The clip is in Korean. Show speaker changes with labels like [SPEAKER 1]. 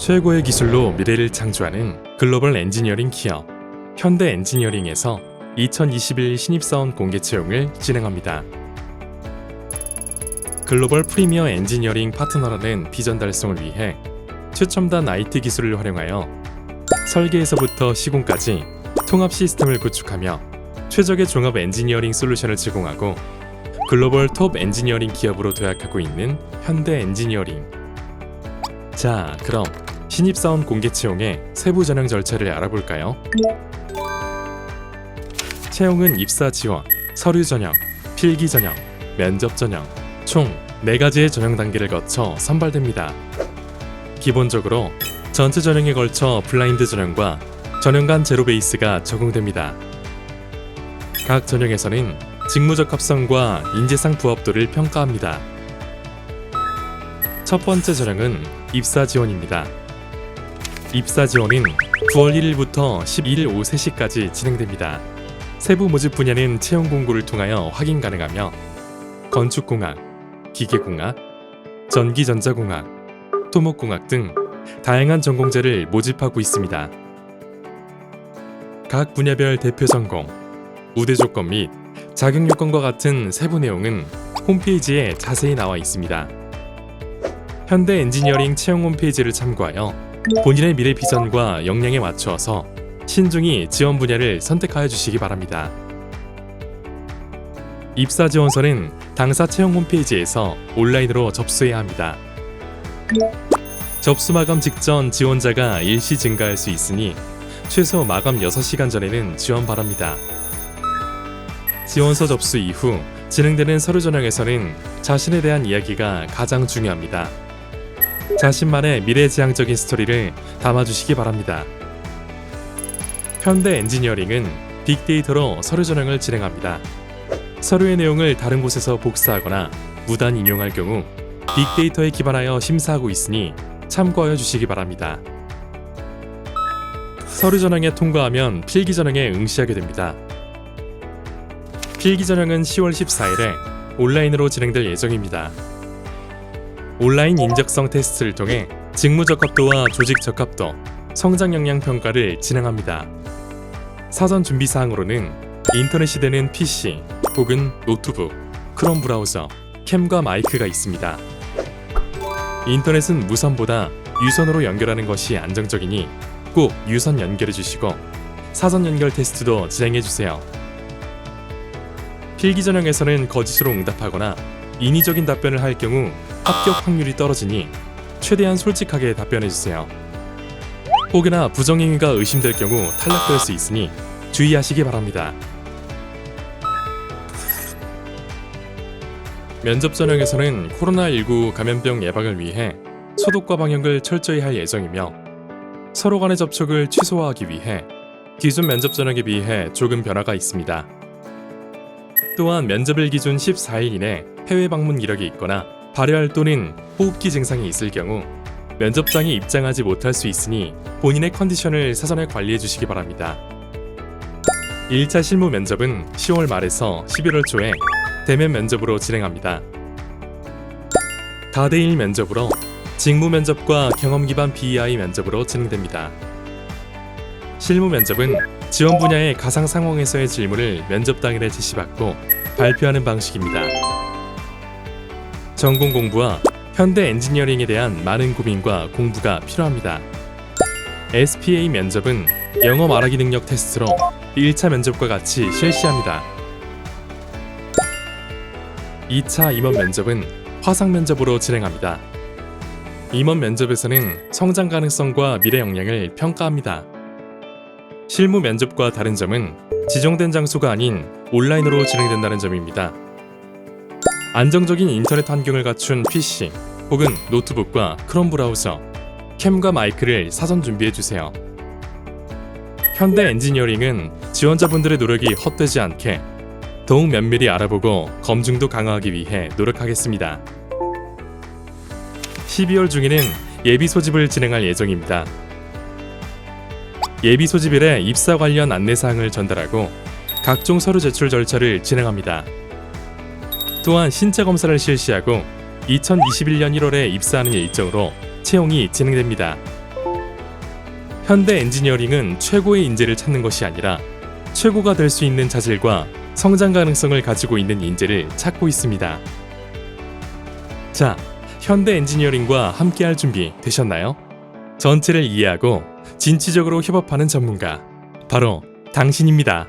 [SPEAKER 1] 최고의 기술로 미래를 창조하는 글로벌 엔지니어링 기업 현대 엔지니어링에서 2021 신입사원 공개 채용을 진행합니다. 글로벌 프리미어 엔지니어링 파트너라는 비전 달성을 위해 최첨단 IT 기술을 활용하여 설계에서부터 시공까지 통합 시스템을 구축하며 최적의 종합 엔지니어링 솔루션을 제공하고 글로벌 톱 엔지니어링 기업으로 도약하고 있는 현대 엔지니어링. 자, 그럼 신입사원 공개 채용의 세부 전형 절차를 알아볼까요? 채용은 입사 지원, 서류 전형, 필기 전형, 면접 전형, 총 4가지의 전형 단계를 거쳐 선발됩니다. 기본적으로 전체 전형에 걸쳐 블라인드 전형과 전형 간 제로 베이스가 적용됩니다. 각 전형에서는 직무적 합성과 인재상 부합도를 평가합니다. 첫 번째 전형은 입사 지원입니다. 입사 지원은 9월 1일부터 11일 오후 3시까지 진행됩니다. 세부 모집 분야는 채용 공고를 통하여 확인 가능하며 건축공학, 기계공학, 전기전자공학, 토목공학 등 다양한 전공자를 모집하고 있습니다. 각 분야별 대표 전공, 우대 조건 및 자격 요건과 같은 세부 내용은 홈페이지에 자세히 나와 있습니다. 현대 엔지니어링 채용 홈페이지를 참고하여 본인의 미래 비전과 역량에 맞추어서 신중히 지원 분야를 선택하여 주시기 바랍니다. 입사 지원서는 당사 채용 홈페이지에서 온라인으로 접수해야 합니다. 접수 마감 직전 지원자가 일시 증가할 수 있으니 최소 마감 6시간 전에는 지원 바랍니다. 지원서 접수 이후 진행되는 서류 전형에서는 자신에 대한 이야기가 가장 중요합니다. 자신만의 미래지향적인 스토리를 담아주시기 바랍니다. 현대 엔지니어링은 빅데이터로 서류 전형을 진행합니다. 서류의 내용을 다른 곳에서 복사하거나 무단 인용할 경우 빅데이터에 기반하여 심사하고 있으니 참고하여 주시기 바랍니다. 서류 전형에 통과하면 필기 전형에 응시하게 됩니다. 필기 전형은 10월 14일에 온라인으로 진행될 예정입니다. 온라인 인적성 테스트를 통해 직무 적합도와 조직 적합도, 성장 역량 평가를 진행합니다. 사전 준비 사항으로는 인터넷이 되는 PC 혹은 노트북, 크롬 브라우저, 캠과 마이크가 있습니다. 인터넷은 무선보다 유선으로 연결하는 것이 안정적이니 꼭 유선 연결해 주시고 사전 연결 테스트도 진행해 주세요. 필기 전형에서는 거짓으로 응답하거나 인위적인 답변을 할 경우 합격 확률이 떨어지니 최대한 솔직하게 답변해 주세요. 혹여나 부정행위가 의심될 경우 탈락될 수 있으니 주의하시기 바랍니다. 면접 전형에서는 코로나19 감염병 예방을 위해 소독과 방역을 철저히 할 예정이며 서로 간의 접촉을 최소화하기 위해 기존 면접 전형에 비해 조금 변화가 있습니다. 또한 면접일 기준 14일 이내 해외 방문 이력이 있거나 발열 또는 호흡기 증상이 있을 경우 면접장에 입장하지 못할 수 있으니 본인의 컨디션을 사전에 관리해 주시기 바랍니다. 1차 실무 면접은 10월 말에서 11월 초에 대면 면접으로 진행합니다. 다대일 면접으로 직무 면접과 경험 기반 BEI 면접으로 진행됩니다. 실무 면접은 지원 분야의 가상 상황에서의 질문을 면접 당일에 제시받고 발표하는 방식입니다. 전공 공부와 현대 엔지니어링에 대한 많은 고민과 공부가 필요합니다. SPA 면접은 영어 말하기 능력 테스트로 1차 면접과 같이 실시합니다. 2차 임원 면접은 화상 면접으로 진행합니다. 임원 면접에서는 성장 가능성과 미래 역량을 평가합니다. 실무 면접과 다른 점은 지정된 장소가 아닌 온라인으로 진행된다는 점입니다. 안정적인 인터넷 환경을 갖춘 PC 혹은 노트북과 크롬 브라우저, 캠과 마이크를 사전 준비해 주세요. 현대 엔지니어링은 지원자분들의 노력이 헛되지 않게 더욱 면밀히 알아보고 검증도 강화하기 위해 노력하겠습니다. 12월 중에는 예비 소집을 진행할 예정입니다. 예비 소집일에 입사 관련 안내사항을 전달하고 각종 서류 제출 절차를 진행합니다. 또한 신체 검사를 실시하고 2021년 1월에 입사하는 일정으로 채용이 진행됩니다. 현대 엔지니어링은 최고의 인재를 찾는 것이 아니라 최고가 될 수 있는 자질과 성장 가능성을 가지고 있는 인재를 찾고 있습니다. 자, 현대 엔지니어링과 함께할 준비 되셨나요? 전체를 이해하고 진취적으로 협업하는 전문가, 바로 당신입니다.